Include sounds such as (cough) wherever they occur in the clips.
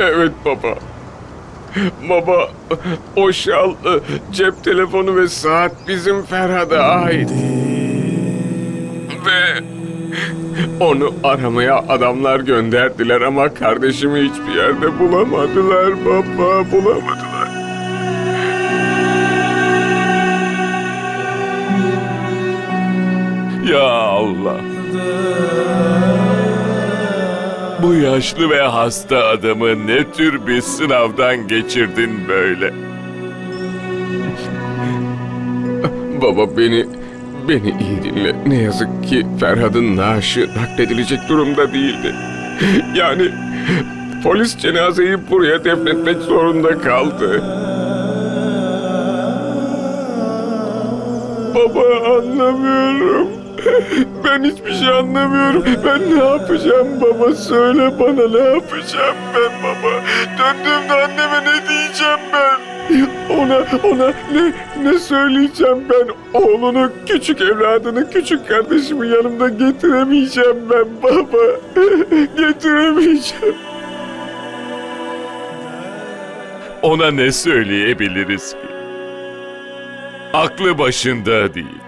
Evet baba. Baba, o şal, cep telefonu ve saat bizim Ferhat'a ait. Ve onu aramaya adamlar gönderdiler ama kardeşimi hiçbir yerde bulamadılar baba, bulamadılar. Ya Allah. Bu yaşlı ve hasta adamı ne tür bir sınavdan geçirdin böyle? Baba beni, beni iyi dinle. Ne yazık ki Ferhat'ın naaşı nakledilecek durumda değildi. Yani polis cenazeyi buraya defnetmek zorunda kaldı. Baba anlamıyorum. (laughs) Ben hiçbir şey anlamıyorum. Ben ne yapacağım baba? Söyle bana ne yapacağım ben baba? Döndüğümde anneme ne diyeceğim ben? Ona, ona ne, ne söyleyeceğim ben? Oğlunu, küçük evladını, küçük kardeşimi yanımda getiremeyeceğim ben baba. (laughs) getiremeyeceğim. Ona ne söyleyebiliriz ki? Aklı başında değil.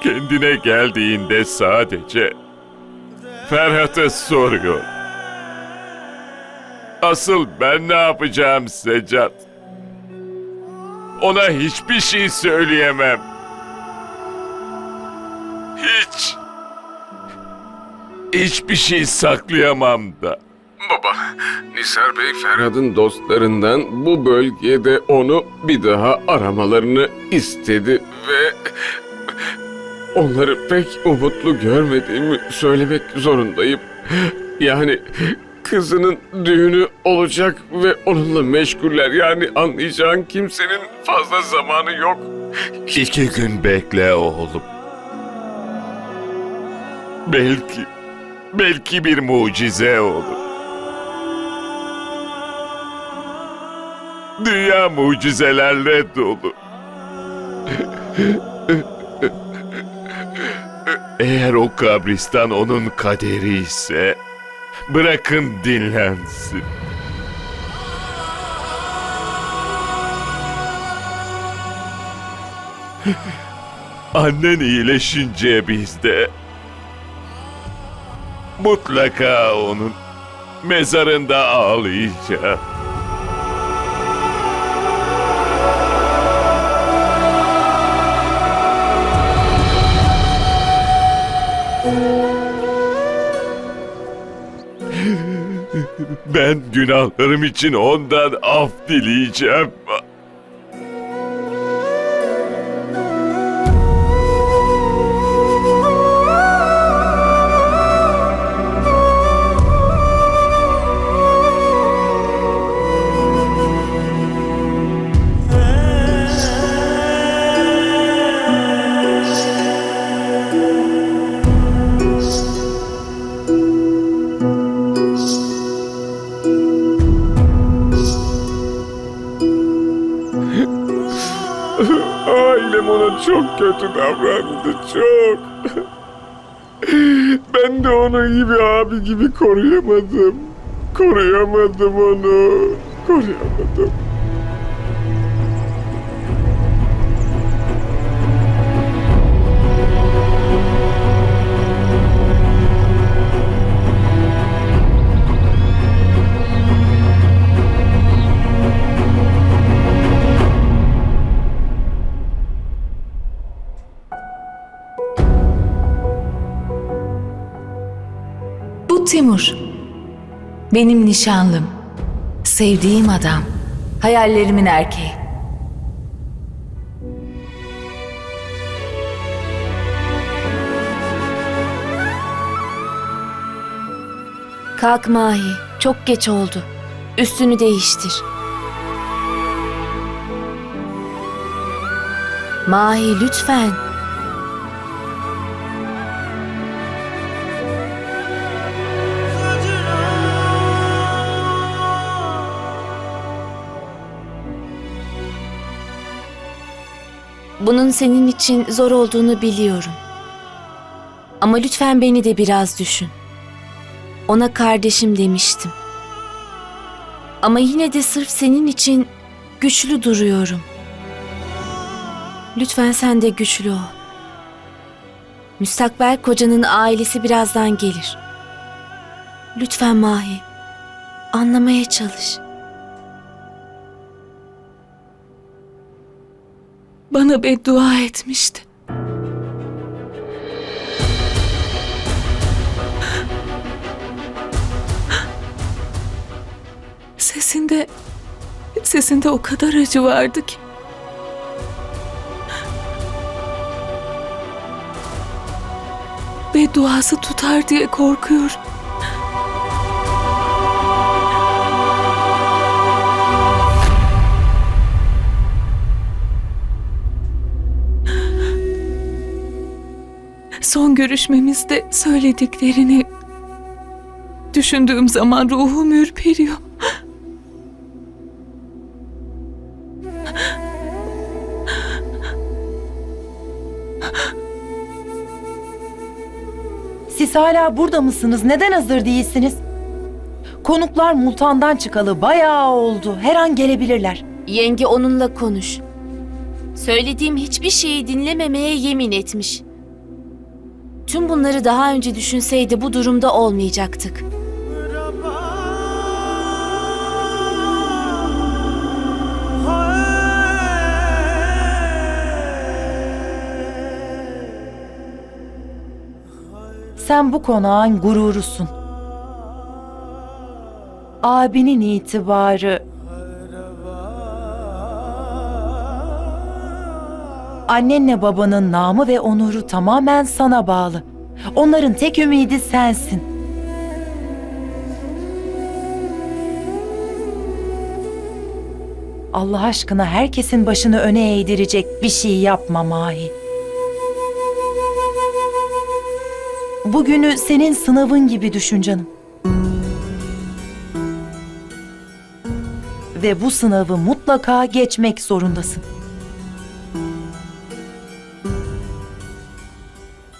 Kendine geldiğinde sadece Ferhat'ı soruyor. Asıl ben ne yapacağım Secat? Ona hiçbir şey söyleyemem. Hiç. Hiçbir şey saklayamam da. Baba, Nisar Bey Ferhat'ın dostlarından bu bölgede onu bir daha aramalarını istedi onları pek umutlu görmediğimi söylemek zorundayım. Yani kızının düğünü olacak ve onunla meşguller. Yani anlayacağın kimsenin fazla zamanı yok. İki gün bekle oğlum. Belki, belki bir mucize olur. Dünya mucizelerle dolu. (laughs) Eğer o kabristan onun kaderi ise bırakın dinlensin. (laughs) Annen iyileşince biz de mutlaka onun mezarında ağlayacağız. Ben günahlarım için ondan af dileyeceğim. Ailem ona çok kötü davrandı, çok. Ben de onu iyi bir abi gibi koruyamadım. Koruyamadım onu. Koruyamadım. Timur. Benim nişanlım. Sevdiğim adam. Hayallerimin erkeği. Kalk Mahi. Çok geç oldu. Üstünü değiştir. Mahi lütfen. Bunun senin için zor olduğunu biliyorum. Ama lütfen beni de biraz düşün. Ona kardeşim demiştim. Ama yine de sırf senin için güçlü duruyorum. Lütfen sen de güçlü ol. Müstakbel kocanın ailesi birazdan gelir. Lütfen Mahi, anlamaya çalış. Bana beddua etmişti. Sesinde, sesinde o kadar acı vardı ki. Bedduası tutar diye korkuyorum. Görüşmemizde söylediklerini düşündüğüm zaman ruhum ürperiyor. Siz hala burada mısınız? Neden hazır değilsiniz? Konuklar Multan'dan çıkalı bayağı oldu. Her an gelebilirler. Yenge onunla konuş. Söylediğim hiçbir şeyi dinlememeye yemin etmiş. Tüm bunları daha önce düşünseydi bu durumda olmayacaktık. Sen bu konağın gururusun. Abinin itibarı... Annenle babanın namı ve onuru tamamen sana bağlı. Onların tek ümidi sensin. Allah aşkına herkesin başını öne eğdirecek bir şey yapma Mahi. Bugünü senin sınavın gibi düşün canım. Ve bu sınavı mutlaka geçmek zorundasın.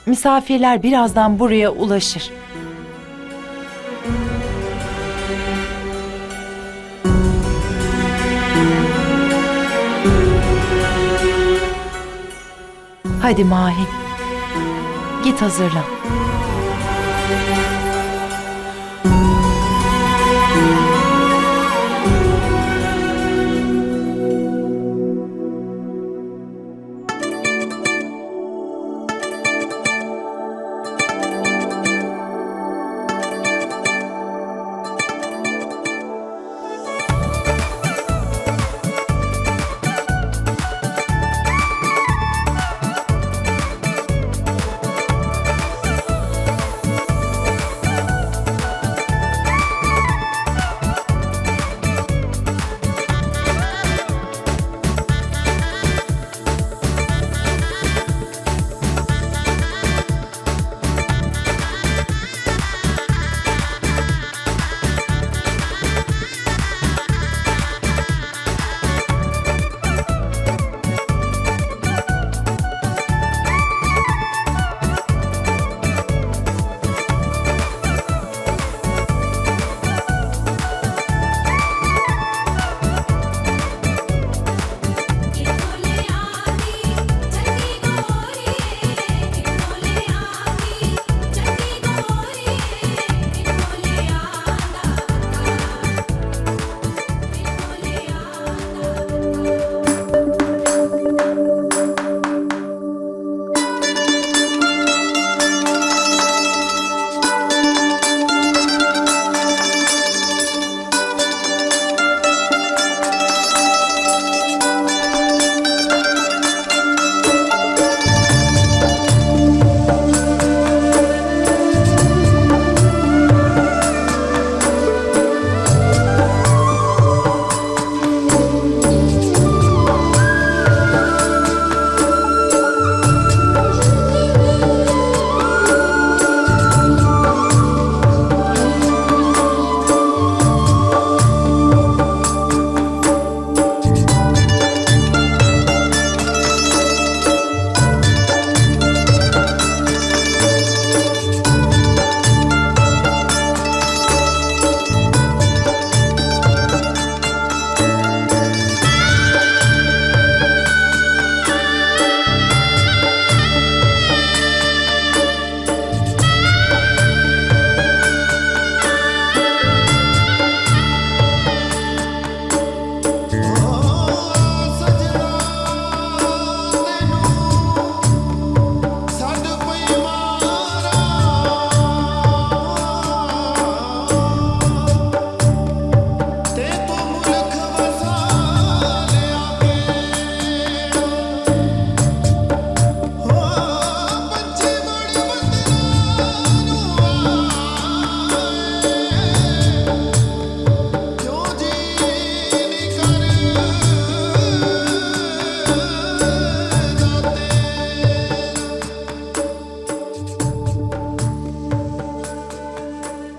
Misafirler birazdan buraya ulaşır. Hadi Mahi. Git hazırlan.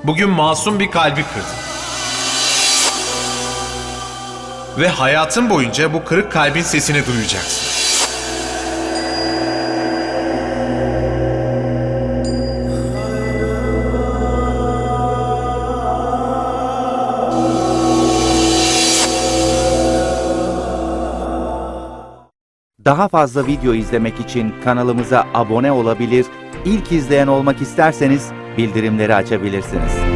Bugün masum bir kalbi kırdın. Ve hayatın boyunca bu kırık kalbin sesini duyacaksın. Daha fazla video izlemek için kanalımıza abone olabilir, ilk izleyen olmak isterseniz bildirimleri açabilirsiniz.